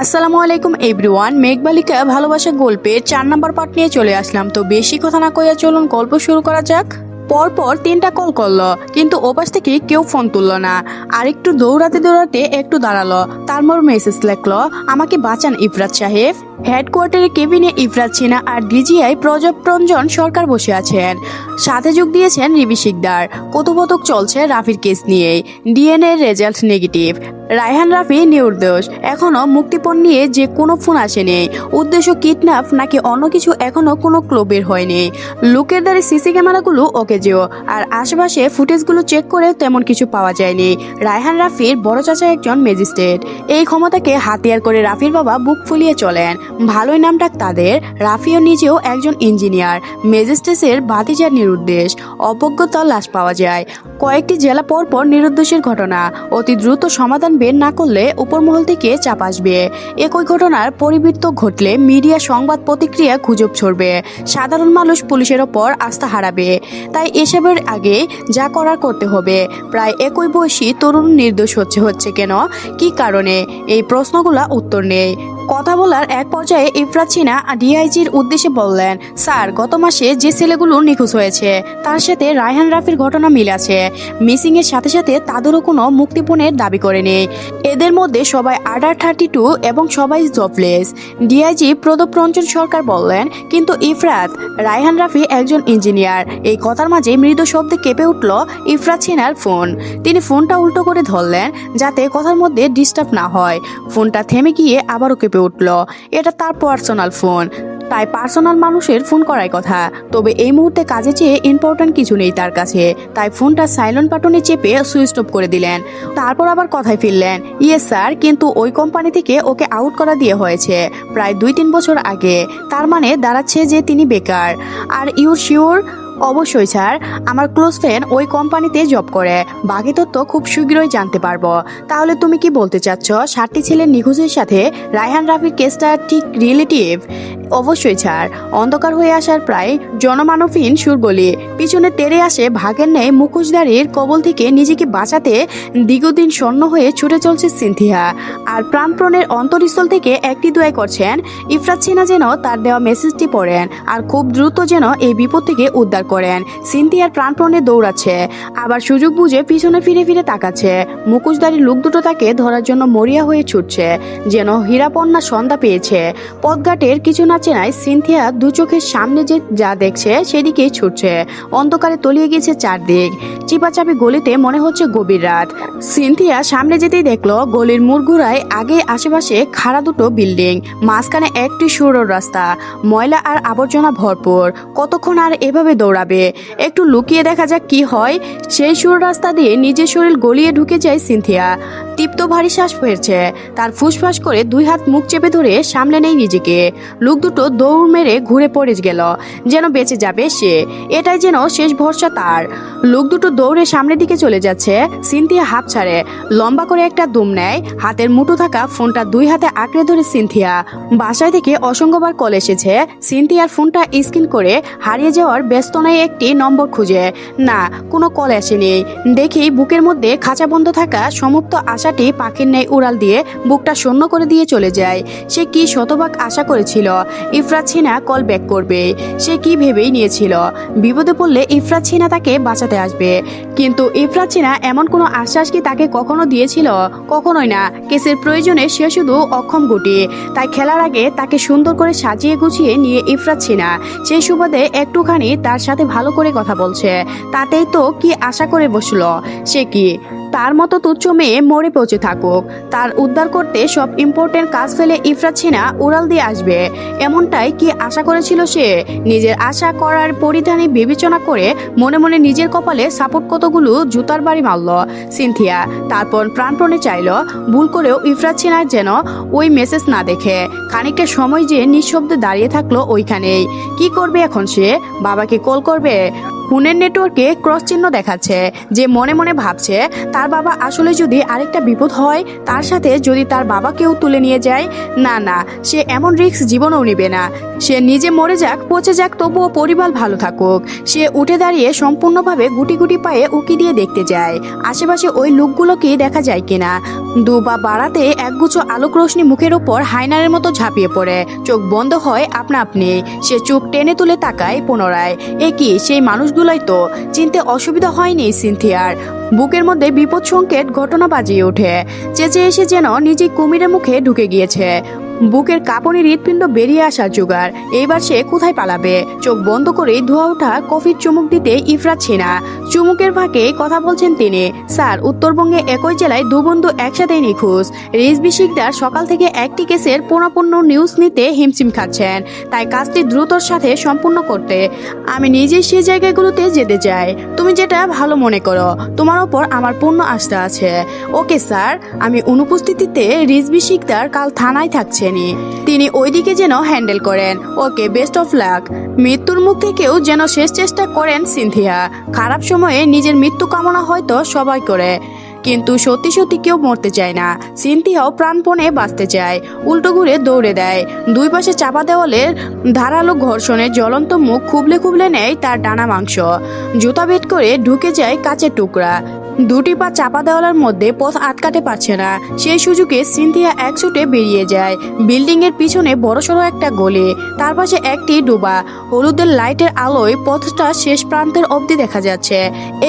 আসসালামু আলাইকুম এভরিওয়ান, মেঘবালিকা ভালোবাসা গল্পের চার নাম্বার পার্ট নিয়ে চলে আসলাম। তো বেশি কথা না কইয়া চলুন গল্প শুরু করা যাক। পরপর তিনটা কল করল, কিন্তু ওপাশ থেকে কেউ ফোন তুললো না। আর একটু দৌড়াতে দৌড়াতে একটু দাঁড়াল। তার মোর মেসেজ লেখলো, আমাকে বাঁচান ইফরাত সাহেব। হেডকোয়ার্টারে কেবিনে ইফরাত সিনা আর ডিজিআই প্রজব রঞ্জন সরকার বসে আছেন। সাথে যোগ দিয়েছেন রিবি শিকদার। কতবতক চলছে রাফির কেস নিয়ে DNA result negative Raihan Rafi নির্দোষ। এখনও মুক্তিপণ নিয়ে যে কোনো ফোন আসেনি। উদ্দেশ্য কিডন্যাপ নাকি অন্য কিছু এখনও কোনো ক্লো বের হয়নি। লোকের দ্বারে সিসি ক্যামেরাগুলো ওকে যেও, আর আশেপাশে ফুটেজগুলো চেক করে তেমন কিছু পাওয়া যায়নি। রায়হান রাফির বড় চাচা একজন ম্যাজিস্ট্রেট। এই ক্ষমতাকে হাতিয়ার করে রাফির বাবা বুক ফুলিয়ে চলেন। ভালোই নামটাক তাদের, রাফিও নিজেও একজন ইঞ্জিনিয়ার। ম্যাজিস্ট্রেটের বাতিজার নিরুদ্দেশ অপজ্ঞতা লাশ পাওয়া যায়। কয়েকটি জেলা পর পর নিরুদ্দেশের ঘটনা। অতি দ্রুত সমাধান বের না করলে উপরমহল থেকে চাপ আসবে। একই ঘটনার পরিবৃত্ত ঘটলে মিডিয়া সংবাদ প্রতিক্রিয়া গুজব ছড়বে। সাধারণ মানুষ পুলিশের ওপর আস্থা হারাবে। তাই এসবের আগে যা করার করতে হবে। প্রায় একই বয়সী তরুণ নির্দোষ হচ্ছে হচ্ছে কেন? কি কারণে? এই প্রশ্নগুলা উত্তর নেই। কথা বলার এক পর্যায়ে ইফরাত সিনা ডিআইজির উদ্দেশ্যে বললেন, স্যার, গত মাসে যে ছেলেগুলো নিখোঁজ হয়েছে, তার সাথে রায়হান রাফির ঘটনা মিল আছে। মিসিং এর সাথে সাথে তাদেরও কোনো মুক্তিপণের দাবি করেনি। এদের মধ্যে সবাই আডার থার্টি টু এবং সবাই জবলেস। ডিআইজি প্রদপ রঞ্জন সরকার বললেন, কিন্তু ইফরাত, রায়হান রাফি একজন ইঞ্জিনিয়ার। এই কথার মাঝে মৃদু শব্দে কেঁপে উঠল ইফরাত সিনার ফোন। তিনি ফোনটা উল্টো করে ধরলেন, যাতে কথার মধ্যে ডিস্টার্ব না হয়। ফোনটা থেমে গিয়ে আবারও কেঁপে উঠল। এটা তার পার্সোনাল ফোন তাই পার্সোনাল মানুষের ফোন করার কথা। তবে এই মুহূর্তে কাজে চেয়ে ইম্পর্ট্যান্ট কিছু নেই তার কাছে। তাই ফোনটা সাইলেন্ট বাটনে চেপে সুইচ অফ করে দিলেন। তারপর আবার কথায় ফিরলেন। ইয়ে স্যার কিন্তু ওই কোম্পানি থেকে ওকে আউট করা দিয়ে হয়েছে প্রায় দুই তিন বছর আগে। তার মানে দাঁড়াচ্ছে যে তিনি বেকার। আর ইউর শিওর অবশ্যই, স্যার। আমার ক্লোজ ফ্রেন্ড ওই কোম্পানিতে জব করে। বাকি তথ্য খুব শীঘ্রই জানতে পারব। তাহলে তুমি কি বলতে চাচ্ছ, সাতটি ছেলের নিখোঁজের সাথে রায়হান রাফির কেসটা ঠিক রিলেটিভ অবশ্যই ছাড়। অন্ধকার হয়ে আসার প্রায় জনমানবহীন সুর বলি পিছনে তেরে আসে ভাগের ন্যায় মুখোশধারীর কবল থেকে নিজেকে বাঁচাতে দীর্ঘদিন স্বর্ণ হয়ে ছুটে চলছে সিনথিয়া আর প্রাণপ্রণের অন্তরস্থল থেকে একটি দোয়া করছেন। ইফরাত সিনা যেন তার দেওয়া মেসেজটি পড়েন আর খুব দ্রুত যেন এই বিপদ থেকে উদ্ধার করেন। সিনথিয়ার প্রাণপ্রণে দৌড়াচ্ছে। আবার সুযোগ বুঝে পিছনে ফিরে ফিরে তাকাচ্ছে। মুখোশধারী লোক দুটো তাকে ধরার জন্য মরিয়া হয়ে ছুটছে। যেন হীরাপন্না সন্ধ্যা পেয়েছে। পথঘাটের কিছু না চেনায় সিনথিয়া দু চোখের সামনে যে যা দেখছে সেদিকেই ছুটছে। অন্ধকারে তলিয়ে গেছে চারদিক। চিপাচাপি গলিতে মনে হচ্ছে গভীর রাত। সিনথিয়া সামনে যেতেই দেখল গলির মুরগুড়ায় আগে আশেপাশে খাড়া দুটো বিল্ডিং, মাঝখানে একটি সুরর রাস্তা। ময়লা আর আবর্জনা ভরপুর। কতক্ষণ আর এভাবে দৌড়াবে? একটু লুকিয়ে দেখা যাক কি হয়। সেই সুর রাস্তা দিয়ে নিজের শরীর গলিয়ে ঢুকে যায় সিনথিয়া। তীপ্ত ভারী শ্বাস ফেরছে তার ফুসফাস করে দুই হাত মুখ চেপে ধরে সামলে নেই নিজেকে। লোক দুটো দৌড় মেরে ঘুরে পড়ে গেল। যেন বেঁচে যাবে সে। এটাই যেন শেষ ভরসা তার। লোক দুটো দৌড়ে সামনের দিকে চলে যাচ্ছে। সিনথিয়া হাফ ছাড়ে। লম্বা করে একটা দুম নেয়। হাতের মুঠো থাকা ফোনটা দুই হাতে আঁকড়ে ধরে সিনথিয়া। বাসায় থেকে অসংখ্যবার কল এসেছে। সিনথিয়ার ফোনটা স্ক্রিন করে হারিয়ে যাওয়ার ব্যস্তনায় একটি নম্বর খুঁজে। না, কোনো কল আসেনি। দেখি বুকের মধ্যে খাঁচা বন্ধ থাকা সমস্ত আশাটি পাখির ন্যায় উড়াল দিয়ে বুকটা শূন্য করে দিয়ে চলে যায়। সে কি শতভাগ আশা করেছিল? ইফরাত ছিনা কল ব্যাক করবে। সে কি ভেবেই নিয়েছিল? বিপদে পড়লে ইফরাত ছিনা তাকে বাঁচাতে আসবে। কিন্তু ইফরাত ছিনা এমন কোনো আশ্বাস কি তাকে কখনো দিয়েছিল? কখনোই না। কেসের প্রয়োজনে সে শুধু অক্ষম গুটি। তাই খেলার আগে তাকে সুন্দর করে সাজিয়ে গুছিয়ে নিয়ে ইফরাত ছিনা সেই সুবাদে একটুখানি তার সাথে ভালো করে কথা বলছে। তাতেই তো কি আশা করে বসল? সে কি তার মতো তুচ্ছ মেয়ে মরে পচে থাকুক। তার উদ্ধার করতে সব ইম্পর্টেন্ট কাজ ফেলে ইফরাত ছিনা উড়াল দিয়ে আসবে। এমনটাই কি আশা করেছিল সে? নিজের আশা করার পরিধানে বিবেচনা করে মনে মনে নিজের কপালে সাপোর্ট কতগুলো জুতার বাড়ি মারল। সিনথিয়া তারপর প্রাণপণে চাইল, ভুল করেও ইফরাত ছিনার যেন ওই মেসেজ না দেখে। খানিকটা সময় যে নিঃশব্দে দাঁড়িয়ে থাকল ওইখানেই। কি করবে এখন সে? বাবাকে কল করবে? ফোনের নেটওয়ার্কে ক্রস চিহ্ন দেখাচ্ছে, যে মনে মনে ভাবছে, তার বাবা আসলে যদি আরেকটা বিপদ হয়, তার সাথে যদি তার বাবাকেও তুলে নিয়ে যায়, না না, সে এমন রিস্ক জীবনেও নিবে না। সে নিজে মরে যাক, পচে যাক, তবুও পরিবার ভালো থাকুক। সে উঠে দাঁড়িয়ে সম্পূর্ণভাবে গুটি গুটি পায়ে উকি দিয়ে দেখতে যায়, আশেপাশে ওই লোকগুলোকে দেখা যায় কিনা। দু বা বাড়াতে একগুচ্ছ আলোক রোশনি মুখের ওপর হাইনারের মতো ঝাঁপিয়ে পড়ে, চোখ বন্ধ হয় আপনা আপনি। সে চোখ টেনে তুলে তাকায় পুনরায়। এ কি, সেই মানুষগুলোই তো চিনতে অসুবিধা হয়নি সিনথিয়ার। বুকের মধ্যে বিপদ সংকেত ঘটনা বাজিয়ে ওঠে। চেঁচে এসে যেন নিজেই কুমিরের মুখে ঢুকে গিয়েছে। বুকের কাঁপনি হৃৎপিণ্ড বেরিয়ে আসার জোগাড়। এইবার সে কোথায় পালাবে? চোখ বন্ধ করে ধোয়া ওঠা কফির চুমুক দিতে ইফরাত ছিনা চুমুকের ফাঁকে কথা বলছেন তিনি। স্যার, উত্তরবঙ্গে একই জেলায় দু বন্ধু একসাথেই নিখোঁজ। রিজবি শিকদার সকাল থেকে একটি কেসের পুনঃপূর্ণ নিউজ নিতে হিমশিম খাচ্ছেন। তাই কাজটি দ্রুতর সাথে সম্পূর্ণ করতে। আমি নিজেই সেই জায়গাগুলোতে যেতে চাই। তুমি যেটা ভালো মনে করো। তোমার ওপর আমার পূর্ণ আস্থা আছে। ওকে, স্যার, আমি অনুপস্থিতিতে রিজবি শিকদার কাল থানায় থাকছেনই তিনি ওইদিকে যেন হ্যান্ডেল করেন। Okay, best of luck. মৃত্যুর মুখ থেকেও যেন শেষ চেষ্টা করেন সিনথিয়া। খারাপ সময়ে নিজের মৃত্যু কামনা হয়তো সবাই করে। কিন্তু সত্যি সত্যি কেউ মরতে চায় না। সিনথিয়াও প্রাণপণে বাঁচতে চায়। উল্টো ঘুরে দৌড়ে দেয়। দুই পাশে চাপা দেওয়ালের ধারালো ঘর্ষণে জ্বলন্ত মুখ খুবলে খুবলে নেয় তার ডানা মাংস। জুতা বেট করে ঢুকে যায় কাচের টুকরা। দুটি পা চাপা দেওয়ালের মধ্যে পথ আটকাতে পারছে না। সেই সুযোগে সিনথিয়া এক ছুটে বেরিয়ে যায়। বিল্ডিং এর পিছনে বড়সড় একটা গলি, তার পাশে একটি ডোবা। হলুদের লাইটের আলোয় পথটা শেষ প্রান্তের অবধি দেখা যাচ্ছে।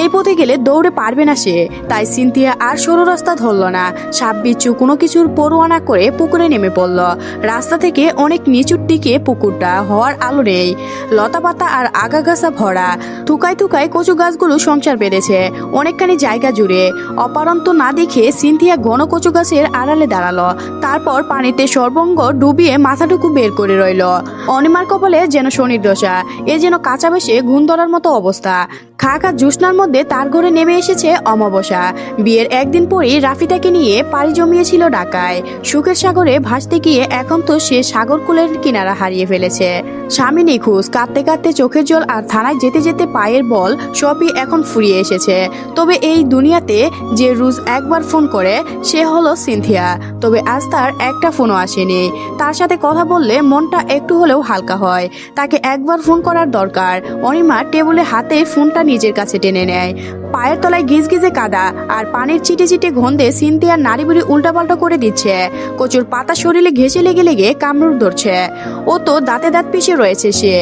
এই পথে গেলে দৌড়ে পারবে না সে, তাই সিনথিয়া আর সরু রাস্তা ধরল না। সাপ বিচ্ছু কোনো কিছুর পরোয়া না করে পুকুরে নেমে পড়ল। রাস্তা থেকে অনেক নিচুর দিকে পুকুরটা হওয়ার আলো নেই। লতাপাতা আর আগাগাছা ভরা। থুকায় থুকায় কচু গাছগুলো সংসার বেঁধেছে। অনেকখানি জায়গা জুড়ে। অপারন্ত না দেখে সিনথিয়া ঘন কচু গাছের আড়ালে দাঁড়াল। তারপর পানিতে সর্বঙ্গ ডুবিয়ে মাথাটুকু বের করে রইল। অনিমার কপালে যেন শনির দশা, এ যেন কাঁচা বেশে ঘুম ধরার মতো অবস্থা। খাকা খা জ্যোৎস্নার মধ্যে তার ঘরে নেমে এসেছে অমাবসা বিয়ের একদিন পরেই রাফিদাকে নিয়ে পাড়ি জমিয়েছিল ঢাকায়। সুখের সাগরে ভাসতে গিয়ে এখন তো সে সাগরকুলের কিনারা হারিয়ে ফেলেছে। স্বামী নিখোঁজ, কাঁদতে কাঁদতে চোখের জল আর থানায় যেতে যেতে পায়ের বল সবই এখন ফুরিয়ে এসেছে। তবে এই দুনিয়াতে যে রোজ একবার ফোন করে, সে হলো সিনথিয়া। তবে আজ তার একটা ফোনও আসেনি। তার সাথে কথা বললে মনটা একটু হলেও হালকা হয়। তাকে একবার ফোন করার দরকার। অনিমা টেবিলে হাতে ফোনটা নিজের কাছে টেনে নেয়। পায়ের তলায় গিজ গিজে কাদা আর পানির চিটে চিটে গন্ধে সিনথিয়ার নাড়ি বুড়ি উল্টাপাল্টা করে দিচ্ছে। কচুর পাতা শরীরে ঘেসে লেগে লেগে কামড় ধরছে। ও তো দাঁতে দাঁত পিষে রয়েছে সে।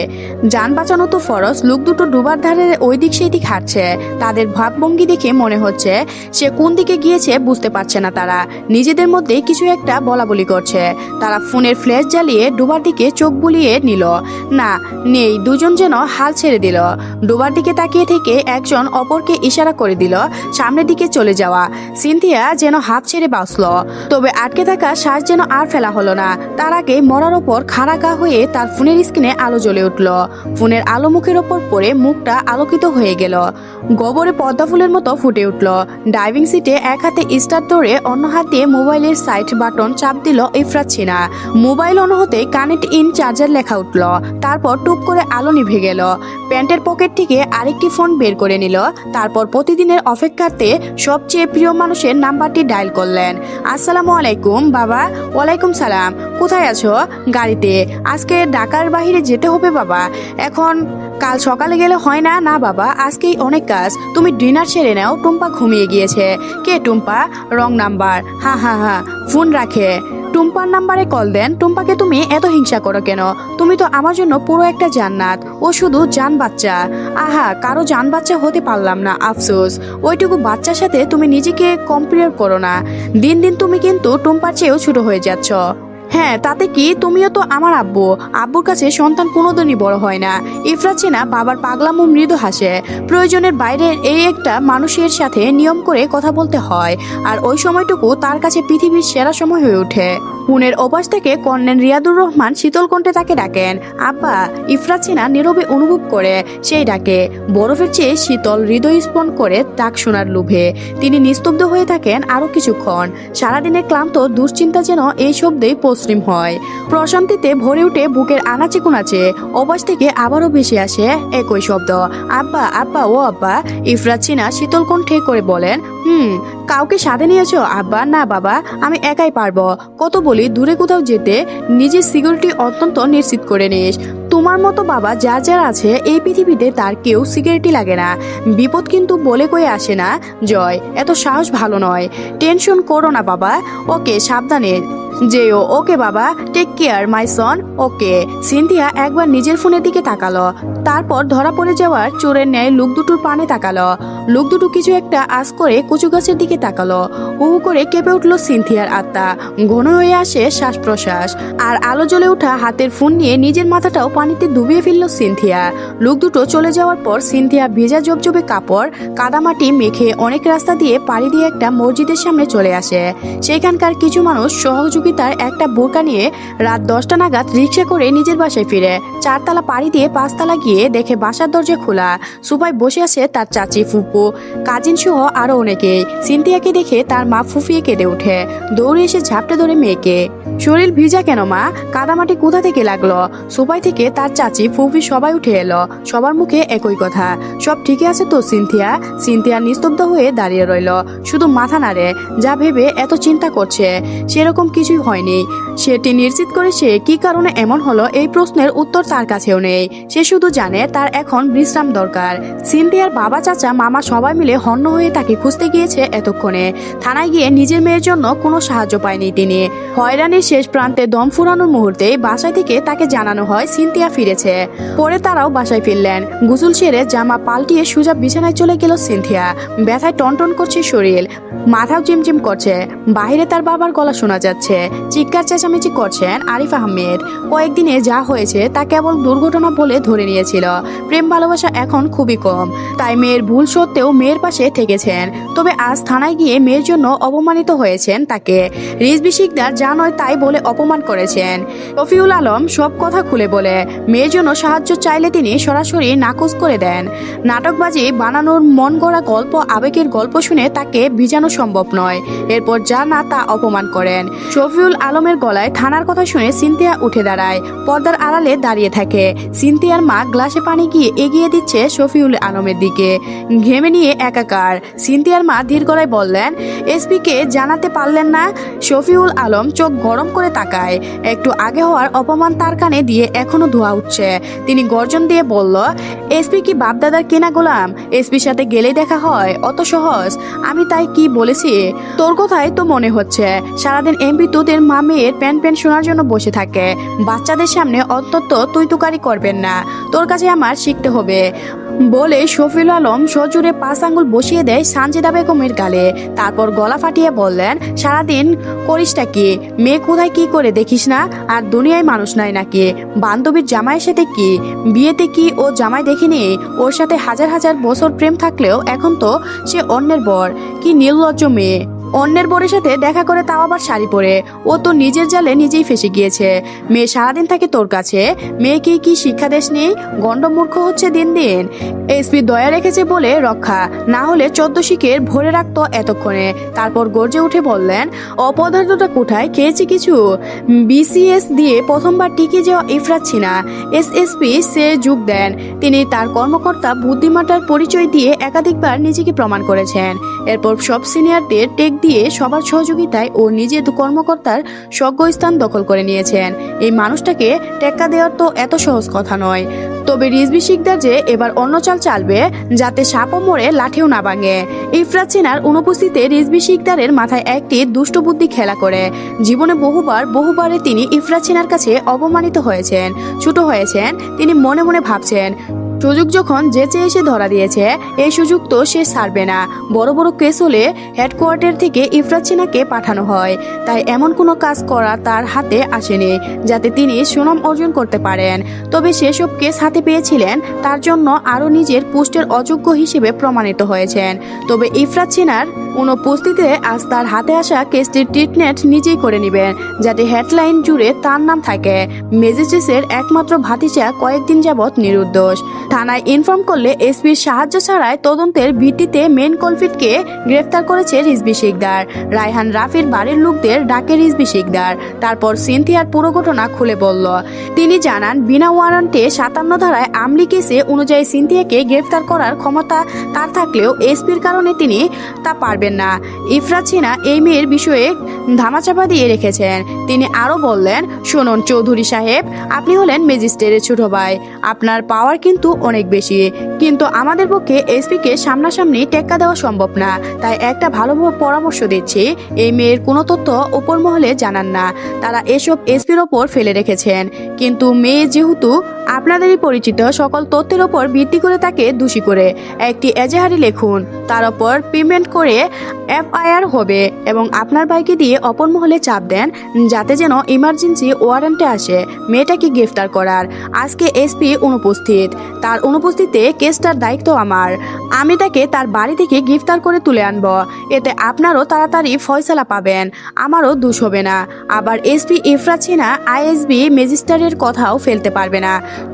যান বাঁচানো তো ফরস লোক দুটো ডুবার ধারে ওই দিক সেই দিক হাঁটছে। তাদের ভাবভঙ্গি দেখে মনে হচ্ছে সে কোন দিকে গিয়েছে বুঝতে পারছে না তারা। নিজেদের মধ্যে কিছু একটা বলা বলি করছে। তারা ফোনের ফ্ল্যাশ জ্বালিয়ে ডুবার দিকে চোখ বুলিয়ে নিল। না, নেই, দুজন যেন হাল ছেড়ে দিল। ডুবার দিকে তাকিয়ে থেকে একজন অপরকে ইশারা করে দিল, সামনের দিকে চলে যাওয়া। সিনথিয়া যেন হাত ছেড়ে বাঁচল। তবে আটকে থাকা শ্বাস যেন আর ফেলা হলো না। তার আগে মরার ওপর খাড়া গা হয়ে তার ফোনের স্ক্রিনে আলো জ্বলে উঠল। ফোনের আলো মুখের ওপর পড়ে মুখটা আলোকিত হয়ে গেল। গোবরে পদ্মা ফুলের মতো ফুটে উঠল। ড্রাইভিং সিটে এক হাতে স্টার ধরে অন্য হাতে মোবাইলের সাইড বাটন চাপ দিল ইফরাত ছিনা মোবাইল অন হতে কানেক্ট ইন চার্জার লেখা উঠল। তারপর টুক করে আলো নিভে গেল। প্যান্টের পকেট থেকে আরেকটি ফোন বের করে নিল। তারপর প্রতিদিনের অপেক্ষাতে সবচেয়ে প্রিয় মানুষের নাম্বারটি ডায়াল করলেন। আসসালামু আলাইকুম, বাবা। ওয়ালাইকুম সালাম। কোথায় আছো? গাড়িতে। আজকে ঢাকার বাইরে যেতে হবে, বাবা। এখন কাল সকালে গেলে হয় না? না, বাবা, আজকেই অনেক কাজ। তুমি ডিনার সেরে নাও। টুম্পা ঘুমিয়ে গিয়েছে। কে টুম্পা? Wrong number. হা হা হা। ফোন রাখে। টুম্পার নাম্বারে কল দেন, টুম্পাকে তুমি এত হিংসা করো কেন? তুমি তো আমার জন্য পুরো একটা জান্নাত। ও শুধু জান বাচ্চা। আহা, কারও জান বাচ্চা হতে পারলাম না, আফসোস। ওইটুকু বাচ্চার সাথে তুমি নিজেকে কম্পেয়ার করো না। দিন দিন তুমি কিন্তু টুম্পার চেয়েও ছোট হয়ে যাচ্ছ। হ্যাঁ তাতে কি? তুমিও তো আমার আব্বু। আব্বুর কাছে সন্তান কোনোদিনই বড় হয় না। ইফরাত চেনা বাবার পাগলামো মৃদু হাসে। প্রয়োজনের বাইরে এই একটা মানুষের সাথে নিয়ম করে কথা বলতে হয়। আর ওই সময়টুকু তার কাছে পৃথিবীর সেরা সময় হয়ে ওঠে। ফোনের ওপাশ থেকে কর্নেল রিয়াদুর রহমান শীতল কণ্ঠে তাকে ডাকেন। আব্বা ইফরাত সিনা নীরবে অনুভব করে, সেই ডাকে। বরফের চেয়ে শীতল হৃদয় স্পন করে তাক শোনার লোভে। তিনি নিস্তব্ধ হয়ে থাকেন আরও কিছুক্ষণ। সারাদিনে ক্লান্ত, দুশ্চিন্তা যেন এই শব্দেই পশ্চিম হয়। প্রশান্তিতে ভরে উঠে বুকের আনাচে কোনাচে অবাস থেকে আবারও ভেসে আসে একই শব্দ। আব্বা আব্বা, ও আব্বা ইফরাত সিনা শীতল কণ্ঠে করে বলেন, হুম, কাউকে সাথে নিয়েছো? আব্বা, না বাবা, আমি একাই পারব। কত বলি, দূরে কোথাও যেতে নিজের সিকিউরিটি অত্যন্ত নিশ্চিত করে নিস। তোমার মতো বাবা যা যার আছে, এই পৃথিবীতে তার কেউ সিকিউরিটি লাগে না। বিপদ কিন্তু বলে কয়ে আসে না, জয়। এত সাহস ভালো নয়। টেনশন করো না বাবা। ওকে, সাবধানে। যেও ওকে বাবা take care my son okay. Cynthia একবার নিজের ফোনের দিকে তাকালো। তারপর ধরা পড়ে যাওয়ার চোরের ন্যায় লোক দুটোর পানে তাকালো। লোক দুটো কিছু একটা আস করে কচু গাছের দিকে তাকালো। হু করে কেঁপে উঠল সিনথিয়ার আত্মা। ঘন হয়ে আসে শ্বাস প্রশ্বাস আর আলো জ্বলে ওঠা হাতের ফোন নিয়ে নিজের মাথাটাও পানিতে ডুবিয়ে ফেলল সিনথিয়া। লোক দুটো চলে যাওয়ার পর সিনথিয়া ভেজা জবজবে কাপড় কাদামাটি মেখে অনেক রাস্তা দিয়ে পাড়ি দিয়ে একটা মসজিদের সামনে চলে আসে। সেখানকার কিছু মানুষ সহযোগিতার একটা বোরকা নিয়ে রাত দশটা নাগাদ রিক্সা করে নিজের বাসায় ফিরে। চারতলা পাড়ি দিয়ে পাঁচতলা গিয়ে দেখে বাসার দরজা খোলা। সুপায় বসে আছে তার চাচি ফুপু। কাজিন সহ আরও অনেকে সিনথিয়াকে দেখে তার মা ফুফিয়ে কেঁদে ওঠে। দৌড়ে এসে ঝাপটে ধরে মেয়েকে। শরীর ভিজা কেন, মা? কাদামাটি কোথা থেকে লাগল? সুপাই থেকে তার চাচি ফুফি সবাই উঠে এলো। সবার মুখে একই কথা। সব ঠিকই আছে তো, সিনথিয়া? সিনথিয়া নিস্তব্ধ হয়ে দাঁড়িয়ে রইল। শুধু মাথা নাড়ে, যা ভেবে এত চিন্তা করছে। সেরকম কিছুই হয়নি। সেটি নিশ্চিত করে সে কি কারণে এমন হলো এই প্রশ্নের উত্তর তার কাছেও নেই। সে শুধু জানে তার এখন বিশ্রাম দরকার। সিনথিয়ার বাবা চাচা মামা সবাই মিলে হন্য হয়ে তাকে খুঁজতে গিয়েছে এতক্ষণে। থানায় গিয়ে নিজের মেয়ের জন্য কোনো সাহায্য পায়নি তিনি। হয়রানির শেষ প্রান্তে দম ফুরানোর মুহূর্তে বাসায় থেকে তাকে জানানো হয় সিনথিয়া ফিরেছে। পরে তারাও বাসায় ফিরলেন। গুসল সেরে জামা পাল্টিয়ে সুজা বিছানায় চলে গেল সিনথিয়া। ব্যথায় টনটন করছে শরীর। মাথাও জিমজিম করছে। বাইরে তার বাবার গলা শোনা যাচ্ছে। চিৎকার চেঁচামেচি করছেন আরিফ আহমেদ। কয়েকদিনে যা হয়েছে তা কেবল দুর্ঘটনা বলে ধরে নিয়েছিল। প্রেম ভালোবাসা এখন খুবই কম। তাই মেয়ের ভুল সত্ত্বেও মেয়ের পাশে থেকেছেন। তবে আজ থানায় গিয়ে মেয়ের জন্য অপমানিত হয়েছেন তাকে। রিজবি শিকদার যা নয় তাই বলে অপমান করেছেন। রফিউল আলম সব কথা খুলে বলে, মেয়ের জন্য সাহায্য চাইলে তিনি সরাসরি নাকচ করে দেন। নাটকবাজি বানানোর মন গড়া গল্প, আবেগের গল্প শুনে তাকে ভিজানো সম্ভব নয়। এরপর যা না তা অপমান করেন। শফিউল আলমের গলায় থানার কথা শুনে সিনথিয়া উঠে দাঁড়ায়। পর্দার আড়ালে দাঁড়িয়ে থাকে। সিনথিয়ার মা গ্লাসে পানি গিয়ে এগিয়ে দিচ্ছে শফিউল আলমের দিকে। ঘেমে নিয়ে একাকার। সিনথিয়ার মা ধীর গলায় বললেন, এসপিকে জানাতে পারলেন না? শফিউল আলম চোখ গরম করে তাকায়। একটু আগে হওয়ার অপমান তার কানে দিয়ে এখনও ধোয়া উঠছে। তিনি গর্জন দিয়ে বলল, এসপি কি বাপদাদার কেনা গোলাম? এসপির সাথে গেলেই দেখা হয়, অত সহজ। আমি তাই কি বলেছি? তোর কথাই তো মনে হচ্ছে। সারাদিন এমপি তোদের মা মেয়ের প্যান প্যান শোনার জন্য বসে থাকে। বাচ্চাদের সামনে অন্তত তুই তুকারি করবেন না। তোর কাছে আমার শিখতে হবে। বলে শফিল আলম সজুরে পাঁচ আঙ্গুল বসিয়ে দেয় সানজিদা বেগমের গালে। তারপর গলা ফাটিয়ে বললেন, সারাদিন করিসটা কি? মেয়ে কোথায় কি করে দেখিস না? আর দুনিয়ায় মানুষ নাই নাকি? বান্ধবীর জামাইয়ের সাথে কি? বিয়েতে কি ও জামাই দেখিনি? ওর সাথে হাজার হাজার বছর প্রেম থাকলেও এখন তো সে অন্যের বর। কি নির্লজ্জ মেয়ে। অন্যের বরের সাথে দেখা করে তাও আবার শাড়ি পরে। ও তো নিজের জালে নিজেই ফেসে গিয়েছে। মেয়ে সারাদিন থাকে তোর কাছে। মেয়েকে কি শিক্ষা দেশ নেই? গণ্ডমূর্খ হচ্ছে দিন দিন। এসপি দয়া রেখেছে বলে রক্ষা। না হলে চোদ্দ শিখের ভরে রাখতো এতক্ষণে। তারপর গর্জে উঠে বললেন, অপদার্থটা কোথায়? খেয়েছি কিছু? বিসিএস দিয়ে প্রথমবার টিকে যাওয়া ইফরাত ছিনা এসএসপি সে যোগ দেন। তিনি তার কর্মকর্তা বুদ্ধিমাতার পরিচয় দিয়ে একাধিকবার নিজেকে প্রমাণ করেছেন। এরপর সব সিনিয়রদের টেক দিয়ে সবার সহযোগিতায় ও নিজের কর্মকর্তার স্বজ্ঞ স্থান দখল করে নিয়েছেন। এই মানুষটাকে টেক্কা দেওয়ার তো এত সহজ কথা নয়। তবে রিজবি শিকদার যে এবার অন্য চাল চালবে, যাতে সাপও মরে লাঠিও না ভাঙে। ইফরাত সিনার অনুপস্থিতিতে রিজবি শিকদারের মাথায় একটি দুষ্ট বুদ্ধি খেলা করে। জীবনে বহুবার, বহুবারে তিনি ইফরাত সিনার কাছে অপমানিত হয়েছেন, ছোট হয়েছেন, তিনি মনে মনে ভাবছেন সুযোগ যখন যেচে এসে ধরা দিয়েছে, এই সুযোগ তো সে ছাড়বে না। বড় বড় কেস হলে হেডকোয়ার্টার থেকে ইফরাত সিনাকে পাঠানো হয়। তাই এমন কোনো কাজ করা তার হাতে আসেনি, যাতে তিনি সুনাম অর্জন করতে পারেন। তবে সেসব কেস হাতে পেয়েছিলেন, তার জন্য আরও নিজের পোস্টের অযোগ্য হিসেবে প্রমাণিত হয়েছেন। তবে ইফরাত সিনার অনুপস্থিতিতে আজ তার হাতে আসা কেসটির ট্রিটমেন্ট নিজেই করে নেবেন, যাতে হেডলাইন জুড়ে তার নাম থাকে। মেজিস্ট্রেসের একমাত্র ভাতিজা কয়েকদিন যাবৎ নিরুদ্দোষ। থানায় ইনফর্ম করলে এসপির সাহায্য ছাড়াই তদন্তের ভিত্তিতে মেন কলফিটকে গ্রেফতার করেছে রিজবি শিকদার। রায়হান রাফির বাড়ির লোকদের ডাকে রিজবি শিকদার। তারপর সিনথিয়ার পুরো ঘটনা খুলে বলল। তিনি জানান, বিনা ওয়ারেন্টে সাতান্ন ধারায় আমলি কেসে অনুযায়ী সিনথিয়াকে গ্রেফতার করার ক্ষমতা তার থাকলেও এসপির কারণে তিনি তা পারবেন না। ইফরাত সিনা এই মেয়ের বিষয়ে ধামাচাপা দিয়ে রেখেছেন। তিনি আরও বললেন, শুনুন চৌধুরী সাহেব, আপনি হলেন ম্যাজিস্ট্রেটের ছোট ভাই। আপনার পাওয়ার কিন্তু অনেক বেশি। কিন্তু আমাদের পক্ষে এসপিকে সামনাসামনি টেক্কা দেওয়া সম্ভব না। তাই একটা ভালো পরামর্শ দিচ্ছি। এই মেয়ের কোনো তথ্য ওপর মহলে জানান না। তারা এসব এসপির ওপর ফেলে রেখেছেন। কিন্তু মেয়ে যেহেতু আপনাদেরই পরিচিত, সকল তথ্যের ওপর ভিত্তি করে তাকে দোষী করে। একটি এজাহারি লিখুন, তার ওপর পেমেন্ট করে এফআইআর হবে এবং আপনার ভাইকে দিয়ে অপর মহলে চাপ দেন, যাতে যেন ইমার্জেন্সি ওয়ারেন্টে আসে। মেয়েটাকে গ্রেফতার করার। আজকে এসপি অনুপস্থিত। তার অনুপস্থিতিতে কেসটার দায়িত্ব আমার। আমি তাকে তার বাড়ি থেকে গ্রেফতার করে তুলে আনব। এতে আপনারও তাড়াতাড়ি ফয়সালা পাবেন, আমারও দোষ হবে না। আবার এসপি ইফরাত সিনা আইএসবি ম্যাজিস্ট্রেটের কথাও ফেলতে পারবে না।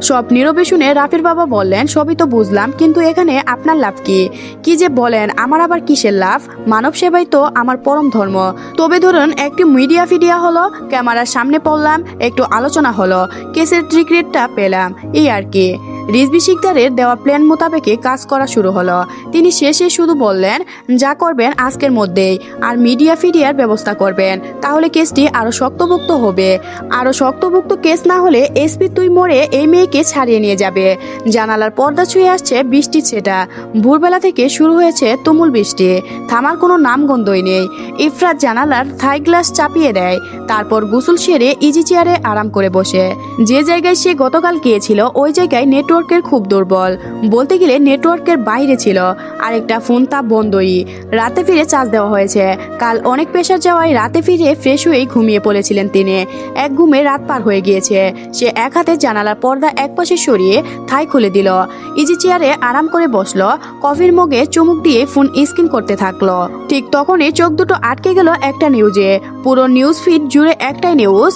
সব নীরবে শুনে রাফির বাবা বললেন, সবই তো বুঝলাম, কিন্তু এখানে আপনার লাভ কি? কি যে বলেন, আমার আবার কিসের লাভ? মানব সেবাই তো আমার পরম ধর্ম। তবে ধরুন, একটি মিডিয়া ফিডিয়া হলো, ক্যামেরার সামনে পড়লাম, একটু আলোচনা হলো, কেসের ট্রিক্রেটটা পেলাম, এই আর কি। রিজবি শিকদারের দেওয়া প্ল্যান মোতাবেকে কাজ করা শুরু হলো। তিনি শেষে শুধু বললেন, যা করবেন আজকের মধ্যেই, আর মিডিয়া ফিডিয়ার ব্যবস্থা করবেন, তাহলে কেসটি আরও শক্তভুক্ত হবে। আরও শক্তভুক্ত কেস না হলে এসপি তুই মরে এই মেয়েকে ছাড়িয়ে নিয়ে যাবে। জানালার পর্দা ছুঁয়ে আসছে বৃষ্টি ছেটা। ভোরবেলা থেকে শুরু হয়েছে তুমুল বৃষ্টি। থামার কোনো নামগন্ধই নেই। ইফরাত জানালার থাই গ্লাস চাপিয়ে দেয়, তারপর গোসল সেরে ইজি চেয়ারে আরাম করে বসে। যে জায়গায় সে গতকাল গিয়েছিল, ওই জায়গায় নেটওয়ার্কের খুব দুর্বল। বলতে গেলে নেটওয়ার্কের বাইরে ছিল। আরেকটা ফোন তা বন্ধই। রাতে ফিরে চার্জ দেওয়া হয়েছে। কাল অনেক প্রেশার যাওয়ায় রাতে ফিরে ফ্রেশ হয়েই ঘুমিয়ে পড়েছিলেন তিনি। এক ঘুমে রাত পার হয়ে গিয়েছে। সে এক হাতে জানালার পর্দা এক পাশে সরিয়ে থাই খুলে দিল। ইজি চেয়ারে আরাম করে বসল। কফির মগে চুমুক দিয়ে ফোন স্ক্রিন করতে থাকল। ঠিক তখনই চোখ দুটো আটকে গেল একটা নিউজে পুরো নিউজ ফিড জুড়ে একটাই নিউজ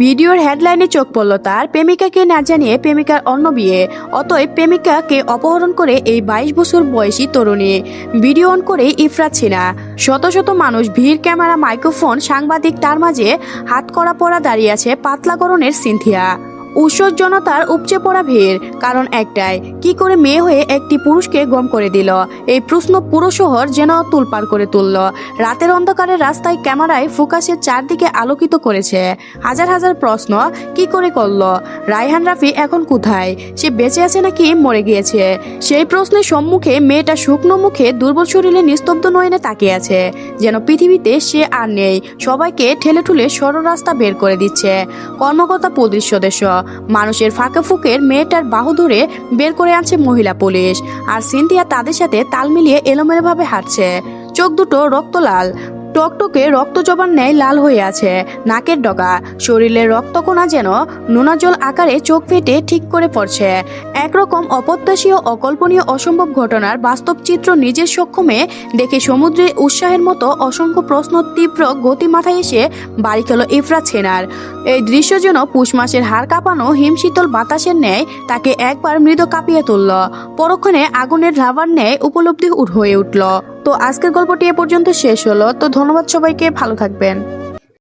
ভিডিওর হেডলাইনে চোখ পড়ল তার। প্রেমিকাকে না জানিয়ে প্রেমিকার অন্য বিয়ে। অতএব প্রেমিকাকে অপহরণ করে এই বাইশ বছর বয়সী তরুণী। ভিডিও অন করে ইফরাত সিনা। শত শত মানুষ, ভিড়, ক্যামেরা, মাইক্রোফোন, সাংবাদিক, তার মাঝে হাত করা পড়া দাঁড়িয়ে আছে পাতলাকরণের সিনথিয়া। উৎসব জনতার উপচে পড়া ভিড়। কারণ একটাই, কি করে মেয়ে হয়ে একটি পুরুষকে গম করে দিল? এই প্রশ্ন পুরো শহর যেন তুলপার করে তুলল। রাতের অন্ধকারে রাস্তায় ক্যামেরায় ফোকাসের চারদিকে আলোকিত করেছে। হাজার হাজার প্রশ্ন, কি করে করল? রায়হান রাফি এখন কোথায়? সে বেঁচে আছে নাকি মরে গিয়েছে? সেই প্রশ্নের সম্মুখে মেয়েটা শুকনো মুখে দুর্বল শরীরে নিস্তব্ধ নয়নে তাকিয়ে আছে। যেন পৃথিবীতে সে আর নেই, সবাইকে ঠেলে ঠুলে সরল রাস্তা বের করে দিচ্ছে। কর্মকর্তা পুলিশ সদস্য মানুষের ফাঁকে ফুকের মেয়েটার বাহু ধরে বের করে আনছে মহিলা পুলিশ। আর সিন্থিয়া তাদের সাথে তাল মিলিয়ে এলোমেলোভাবে হাঁটছে। চোখ দুটো রক্ত লাল। টকটকে রক্ত জবান ন্যায় লাল হয়ে আছে, নাকের ডগা। শরীরের রক্তকণা যেন নোনা জল আকারে চোখ ফেটে ঠিক করে পড়ছে। একরকম অপ্রত্যাশীয়, অকল্পনীয়, অসম্ভব ঘটনার বাস্তব চিত্র নিজের সক্ষমে দেখে সমুদ্রে উৎসাহের মতো অসংখ্য প্রশ্ন তীব্র গতি মাথায় এসে বাড়ি খেল ইফরাত সেনার। এই দৃশ্য যেন পুষ মাসের হাড় কাঁপানো হিমশীতল বাতাসের ন্যায় তাকে একবার মৃদ কাঁপিয়ে তুলল। পরক্ষণে আগুনের রাবার ন্যায় উপলব্ধি হয়ে উঠল। তো আজকের গল্পটি এ পর্যন্ত শেষ হলো। তো ধন্যবাদ সবাইকে ভালো থাকবেন।